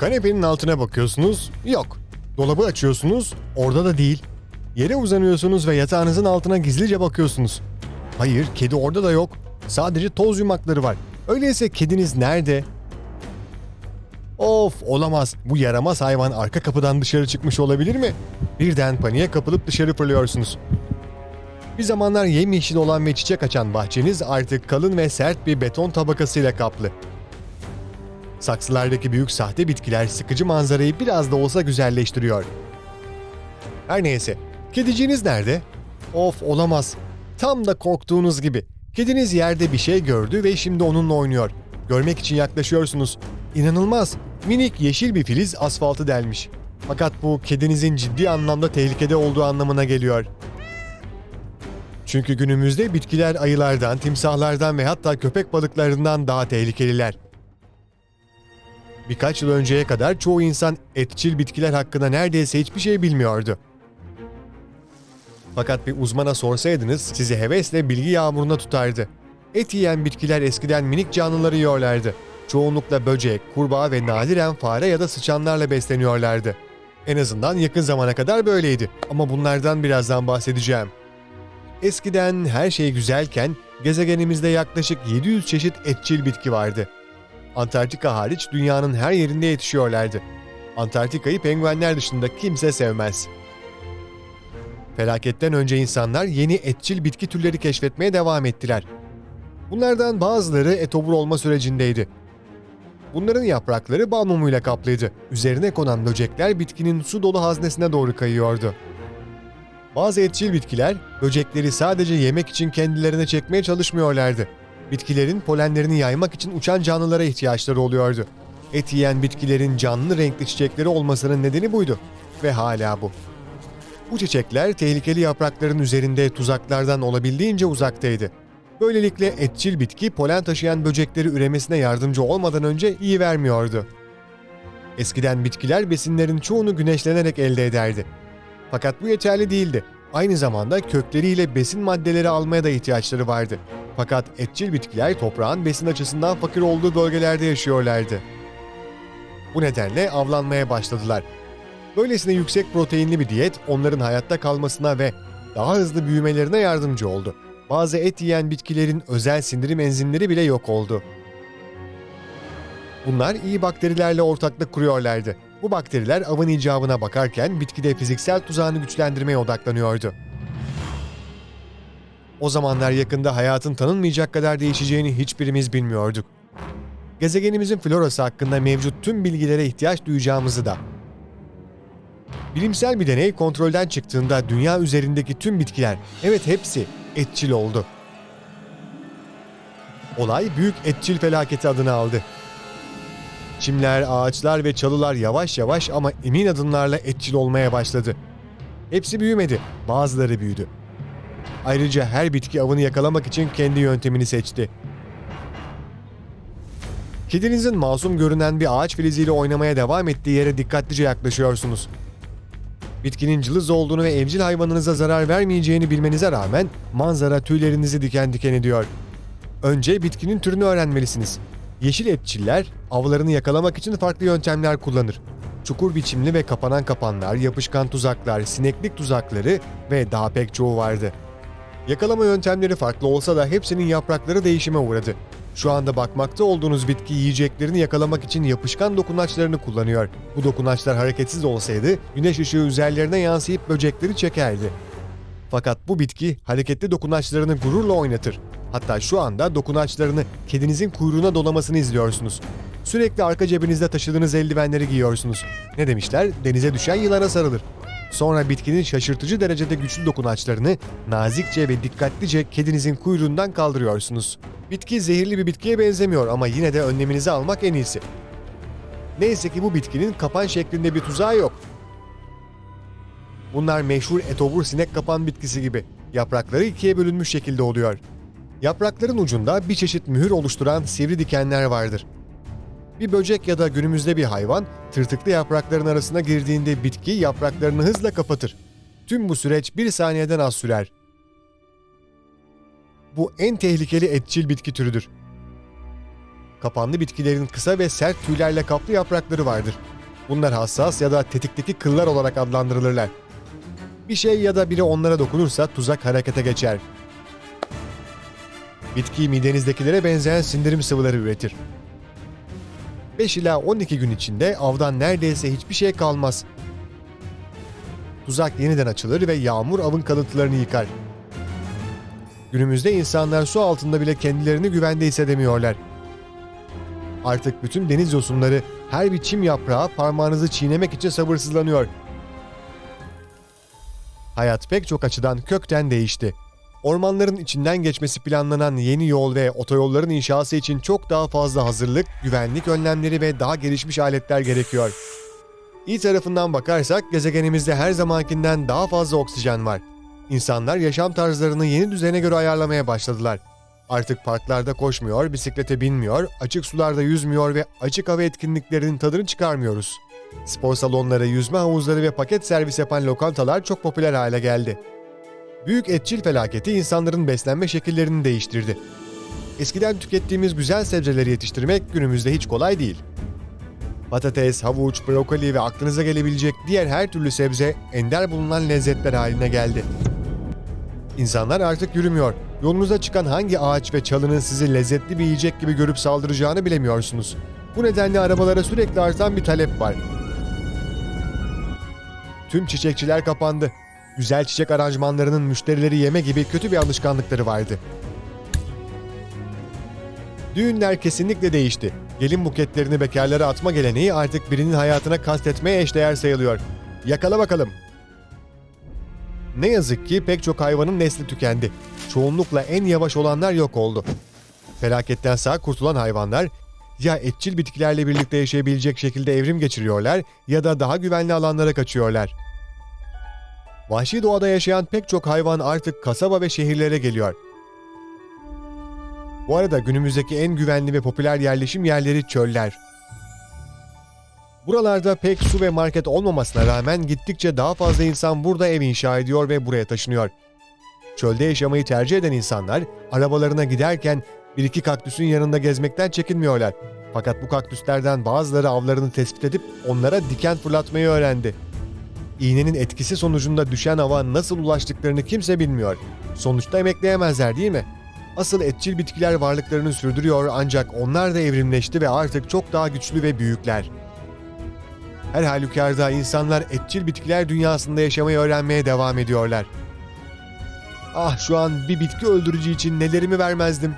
Kanepenin altına bakıyorsunuz, yok. Dolabı açıyorsunuz, orada da değil. Yere uzanıyorsunuz ve yatağınızın altına gizlice bakıyorsunuz. Hayır, kedi orada da yok. Sadece toz yumakları var. Öyleyse kediniz nerede? Of olamaz. Bu yaramaz hayvan arka kapıdan dışarı çıkmış olabilir mi? Birden paniğe kapılıp dışarı fırlıyorsunuz. Bir zamanlar yemyeşil olan ve çiçek açan bahçeniz artık kalın ve sert bir beton tabakasıyla kaplı. Saksılardaki büyük sahte bitkiler sıkıcı manzarayı biraz da olsa güzelleştiriyor. Her neyse, kediciğiniz nerede? Of olamaz. Tam da korktuğunuz gibi. Kediniz yerde bir şey gördü ve şimdi onunla oynuyor. Görmek için yaklaşıyorsunuz. İnanılmaz. Minik yeşil bir filiz asfaltı delmiş. Fakat bu kedinizin ciddi anlamda tehlikede olduğu anlamına geliyor. Çünkü günümüzde bitkiler ayılardan, timsahlardan ve hatta köpek balıklarından daha tehlikeliler. Birkaç yıl önceye kadar çoğu insan etçil bitkiler hakkında neredeyse hiçbir şey bilmiyordu. Fakat bir uzmana sorsaydınız sizi hevesle bilgi yağmuruna tutardı. Et yiyen bitkiler eskiden minik canlıları yiyorlardı. Çoğunlukla böcek, kurbağa ve nadiren fare ya da sıçanlarla besleniyorlardı. En azından yakın zamana kadar böyleydi ama bunlardan birazdan bahsedeceğim. Eskiden her şey güzelken gezegenimizde yaklaşık 700 çeşit etçil bitki vardı. Antarktika hariç dünyanın her yerinde yetişiyorlardı. Antarktika'yı penguenler dışında kimse sevmez. Felaketten önce insanlar yeni etçil bitki türleri keşfetmeye devam ettiler. Bunlardan bazıları etobur olma sürecindeydi. Bunların yaprakları bal mumuyla kaplıydı. Üzerine konan böcekler bitkinin su dolu haznesine doğru kayıyordu. Bazı etçil bitkiler böcekleri sadece yemek için kendilerine çekmeye çalışmıyorlardı. Bitkilerin polenlerini yaymak için uçan canlılara ihtiyaçları oluyordu. Et yiyen bitkilerin canlı renkli çiçekleri olmasının nedeni buydu. Ve hala bu. Bu çiçekler tehlikeli yaprakların üzerinde tuzaklardan olabildiğince uzaktaydı. Böylelikle etçil bitki polen taşıyan böcekleri üremesine yardımcı olmadan önce iyi vermiyordu. Eskiden bitkiler besinlerin çoğunu güneşlenerek elde ederdi. Fakat bu yeterli değildi. Aynı zamanda kökleriyle besin maddeleri almaya da ihtiyaçları vardı. Fakat etçil bitkiler toprağın besin açısından fakir olduğu bölgelerde yaşıyorlardı. Bu nedenle avlanmaya başladılar. Böylesine yüksek proteinli bir diyet onların hayatta kalmasına ve daha hızlı büyümelerine yardımcı oldu. Bazı et yiyen bitkilerin özel sindirim enzimleri bile yok oldu. Bunlar iyi bakterilerle ortaklık kuruyorlardı. Bu bakteriler avın icabına bakarken bitkide fiziksel tuzağını güçlendirmeye odaklanıyordu. O zamanlar yakında hayatın tanınmayacak kadar değişeceğini hiçbirimiz bilmiyorduk. Gezegenimizin florası hakkında mevcut tüm bilgilere ihtiyaç duyacağımızı da. Bilimsel bir deney kontrolden çıktığında dünya üzerindeki tüm bitkiler, evet hepsi etçil oldu. Olay büyük etçil felaketi adını aldı. Çimler, ağaçlar ve çalılar yavaş yavaş ama emin adımlarla etçil olmaya başladı. Hepsi büyümedi, bazıları büyüdü. Ayrıca her bitki avını yakalamak için kendi yöntemini seçti. Kedinizin masum görünen bir ağaç filiziyle oynamaya devam ettiği yere dikkatlice yaklaşıyorsunuz. Bitkinin cılız olduğunu ve evcil hayvanınıza zarar vermeyeceğini bilmenize rağmen manzara tüylerinizi diken diken ediyor. Önce bitkinin türünü öğrenmelisiniz. Yeşil etçiller avlarını yakalamak için farklı yöntemler kullanır. Çukur biçimli ve kapanan kapanlar, yapışkan tuzaklar, sineklik tuzakları ve daha pek çoğu vardı. Yakalama yöntemleri farklı olsa da hepsinin yaprakları değişime uğradı. Şu anda bakmakta olduğunuz bitki yiyeceklerini yakalamak için yapışkan dokunaçlarını kullanıyor. Bu dokunaçlar hareketsiz olsaydı güneş ışığı üzerlerine yansıyıp böcekleri çekerdi. Fakat bu bitki hareketli dokunaçlarını gururla oynatır. Hatta şu anda dokunaçlarını kedinizin kuyruğuna dolamasını izliyorsunuz. Sürekli arka cebinizde taşıdığınız eldivenleri giyiyorsunuz. Ne demişler? Denize düşen yılana sarılır. Sonra bitkinin şaşırtıcı derecede güçlü dokunaçlarını nazikçe ve dikkatlice kedinizin kuyruğundan kaldırıyorsunuz. Bitki zehirli bir bitkiye benzemiyor ama yine de önleminizi almak en iyisi. Neyse ki bu bitkinin kapan şeklinde bir tuzağı yok. Bunlar meşhur etobur sinek kapan bitkisi gibi. Yaprakları ikiye bölünmüş şekilde oluyor. Yaprakların ucunda bir çeşit mühür oluşturan sivri dikenler vardır. Bir böcek ya da günümüzde bir hayvan tırtıklı yaprakların arasına girdiğinde bitki yapraklarını hızla kapatır. Tüm bu süreç bir saniyeden az sürer. Bu en tehlikeli etçil bitki türüdür. Kapanlı bitkilerin kısa ve sert tüylerle kaplı yaprakları vardır. Bunlar hassas ya da tetikteki kıllar olarak adlandırılırlar. Bir şey ya da biri onlara dokunursa tuzak harekete geçer. Bitki midenizdekilere benzeyen sindirim sıvıları üretir. 5 ila 12 gün içinde avdan neredeyse hiçbir şey kalmaz. Tuzak yeniden açılır ve yağmur avın kalıntılarını yıkar. Günümüzde insanlar su altında bile kendilerini güvende hissedemiyorlar. Artık bütün deniz yosunları her bir çim yaprağı parmağınızı çiğnemek için sabırsızlanıyor. Hayat pek çok açıdan kökten değişti. Ormanların içinden geçmesi planlanan yeni yol ve otoyolların inşası için çok daha fazla hazırlık, güvenlik önlemleri ve daha gelişmiş aletler gerekiyor. İyi tarafından bakarsak gezegenimizde her zamankinden daha fazla oksijen var. İnsanlar yaşam tarzlarını yeni düzene göre ayarlamaya başladılar. Artık parklarda koşmuyor, bisiklete binmiyor, açık sularda yüzmüyor ve açık hava etkinliklerinin tadını çıkarmıyoruz. Spor salonları, yüzme havuzları ve paket servis yapan lokantalar çok popüler hale geldi. Büyük etçil felaketi insanların beslenme şekillerini değiştirdi. Eskiden tükettiğimiz güzel sebzeleri yetiştirmek günümüzde hiç kolay değil. Patates, havuç, brokoli ve aklınıza gelebilecek diğer her türlü sebze ender bulunan lezzetler haline geldi. İnsanlar artık yürümüyor. Yolunuza çıkan hangi ağaç ve çalının sizi lezzetli bir yiyecek gibi görüp saldıracağını bilemiyorsunuz. Bu nedenle arabalara sürekli artan bir talep var. Tüm çiçekçiler kapandı. Güzel çiçek aranjmanlarının müşterileri yeme gibi kötü bir alışkanlıkları vardı. Düğünler kesinlikle değişti. Gelin buketlerini bekarlara atma geleneği artık birinin hayatına kastetmeye eşdeğer sayılıyor. Yakala bakalım. Ne yazık ki pek çok hayvanın nesli tükendi. Çoğunlukla en yavaş olanlar yok oldu. Felaketten sağ kurtulan hayvanlar ya etçil bitkilerle birlikte yaşayabilecek şekilde evrim geçiriyorlar ya da daha güvenli alanlara kaçıyorlar. Vahşi doğada yaşayan pek çok hayvan artık kasaba ve şehirlere geliyor. Bu arada günümüzdeki en güvenli ve popüler yerleşim yerleri çöller. Buralarda pek su ve market olmamasına rağmen gittikçe daha fazla insan burada ev inşa ediyor ve buraya taşınıyor. Çölde yaşamayı tercih eden insanlar arabalarına giderken bir iki kaktüsün yanında gezmekten çekinmiyorlar. Fakat bu kaktüslerden bazıları avlarını tespit edip onlara diken fırlatmayı öğrendi. İğnenin etkisi sonucunda düşen hava nasıl ulaştıklarını kimse bilmiyor. Sonuçta emekleyemezler değil mi? Asıl etçil bitkiler varlıklarını sürdürüyor ancak onlar da evrimleşti ve artık çok daha güçlü ve büyükler. Her halükarda insanlar etçil bitkiler dünyasında yaşamayı öğrenmeye devam ediyorlar. Ah şu an bir bitki öldürücü için nelerimi vermezdim.